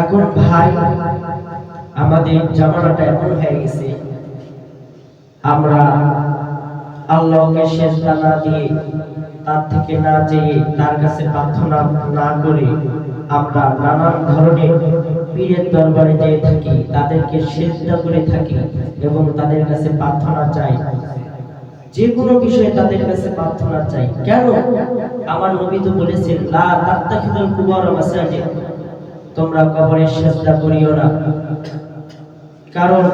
এখন ভাই, আমাদের জামানাটা এমন হয়ে গেছে, আমরা আল্লাহকে সেজদা না দিয়ে তার থেকে না চেয়ে তার কাছে প্রার্থনা না করে আমরা নানান ধরনের পীরের দরবারে যেয়ে থাকি, তাদেরকে সেজদা করে থাকি এবং তাদের কাছে প্রার্থনা চাই। যে কোনো বিষয়ে তাদের কাছে প্রার্থনা চাই। কেন? আমার নবী তো বলেছেন, লা তাত্তাখিদুল কুবর মাসাজিদ। তোমরা কবরে সেজদা করিও না। কারণ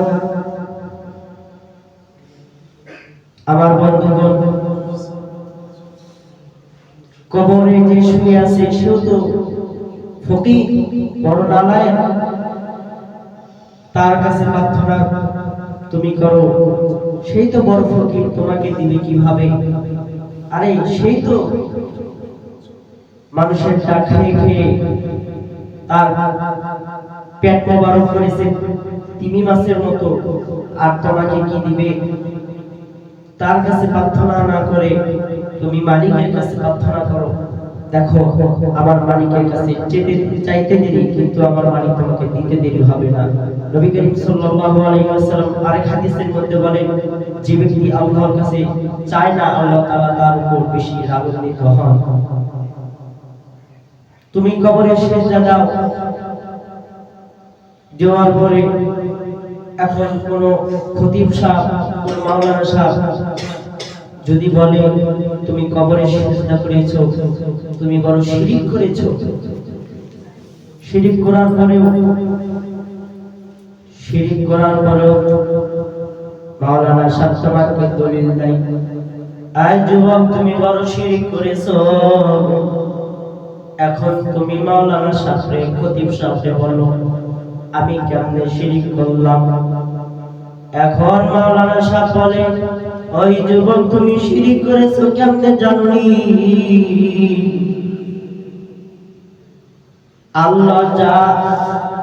আমার বন্ধুগণ, কবরে যে শুয়ে আছে সেও তো ফকির, বড় নালায় তার কাছে প্রার্থনা তুমি করো, সেই তো বড় ফকির, তোমাকে দিবে কীভাবে? আরে, সেই তো মানুষের টাকা খেয়ে খেয়ে তার পেট মোবারক করেছে। তিমি মাসের মতো। আর তোমাকে কি দিবে? তার কাছে প্রার্থনা না করে তুমি মালিকের কাছে প্রার্থনা করো। দেখো, আমার মালিকের কাছে যেতে চাইতে দেরি, কিন্তু আমার মালিক তোমাকে দিতে দেরি হবে না। নবী করিম সাল্লাল্লাহু আলাইহি ওয়াসাল্লাম আরেক হাদিসের মধ্যে বলেন, যে ব্যক্তি আল্লাহর কাছে চায় না, আল্লাহ তাআলা তার উপর বেশি রাগান্বিত হন। তুমি কবরে সেজদা দাও। দেওয়ার পরে এখন কোন খতিব সাহেব, কোন মাওলানা সাহেব যদি বলে, তুমি কবরে সেজদা করেছ, তুমি বড় শিরিক করেছ। শিরিক করার পরেও, শিরিক করার পরেও মাওলানা সাহেব তোমাকে দলিল দেয় আজ যুবক, তুমি বড় শিরিক করেছ। এখন তুমি মাওলানা সাহেব খতিব সাহেব বলো, আমি কেমনে শিরিক করলাম? এখন মাওলানা সাহেব বলে, ওই যুবক তুমি শিরিক করেছ কেমনে জানি আল্লাহ যা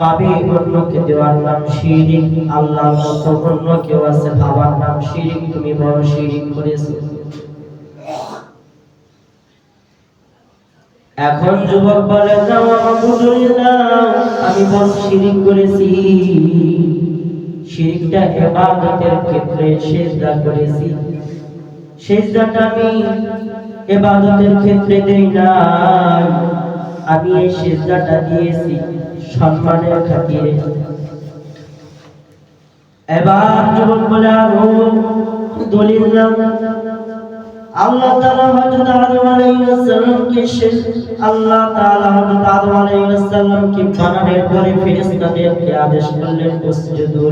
পাবে অন্যকে দেওয়ার নাম শিরিক, আল্লাহর মতো অন্য কেউ আছে ভাবার নাম শিরিক, তুমি বড় শিরিক করেছ। এখন যুবক বলে, যাও আমাকে জড়িয়ে দাও আমি বড় শিরিক করেছি। শিরিকটা ইবাদতের ক্ষেত্রে সেজদা করেছি। সেজদাটা আমি ইবাদতের ক্ষেত্রে দেই না আমি এই সেজদাটা দিয়েছি সম্মানের খাতিরে। এবার যুবক বলে, আরও দলিল আল্লাহ তাআলা হযরত আদম আলাইহিস শেষ আল্লাহ তাআলা হযরত আদম আলাইহিস পরে আদেশ করলেন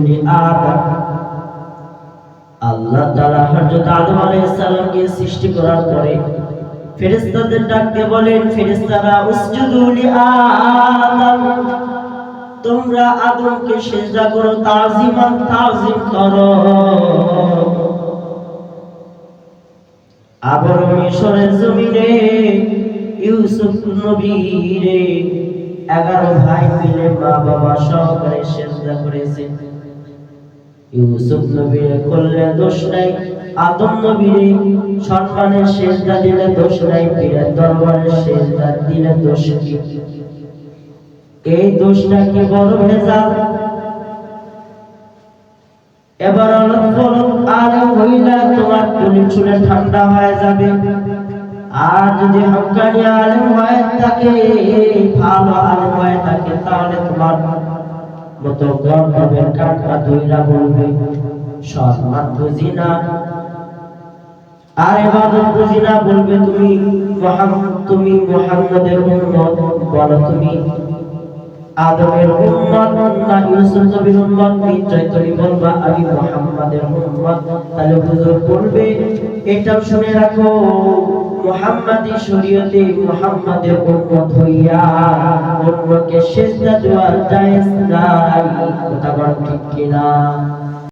লি আদম। আল্লাহ তাআলা হযরত আদম আলাইহিস সৃষ্টি করার পরে ফেরেশতাদের ডাকতে বলেন, ফেরেশতারা, উসজুদু লি আদম। তোমরা আদমকে সিজদা করো তাজিমান তাজিম করো। আবার মিশরের জমিনে ইউসুফ নবীরে এগারো ভাই মিলে মা বাবা সহকারে সেজদা করেছে। ইউসুফ নবীরে করলে দোষ নাই, আদম নবীরে সম্মানের সেজদা দিলে দোষ নাই, পীরের দরবারে সেজদা দিলে দোষ কি? এই দোষটা কি বড় ভেজাল? এবার হইলা চুলে ঠান্ডা হয়ে যাবে। আর যদি হকানি আলেম হয়ে থাকে, ভালো আলেম হয়ে থাকে, তাহলে তোমার মতো গর্বের কাটা ধইরা বলবে সম্মান বুঝি না। আর এবাদত বুঝি না, বলবে তুমি তুমি মোহাম্মদের উম্মত, বলো তুমি আদমের উম্মত না ইউসুফ নবীর উম্মত নিশ্চয় তুমি বলবা আমি মুহাম্মাদের উম্মত। তাহলে হুজুর বলবে, এটাও শুনে রাখো, মুহাম্মাদি শরীয়তে মুহাম্মাদের উম্মত হইয়া অন্যকে সেজদা দেওয়া জায়েজ নাই। কথা বল ঠিক কিনা?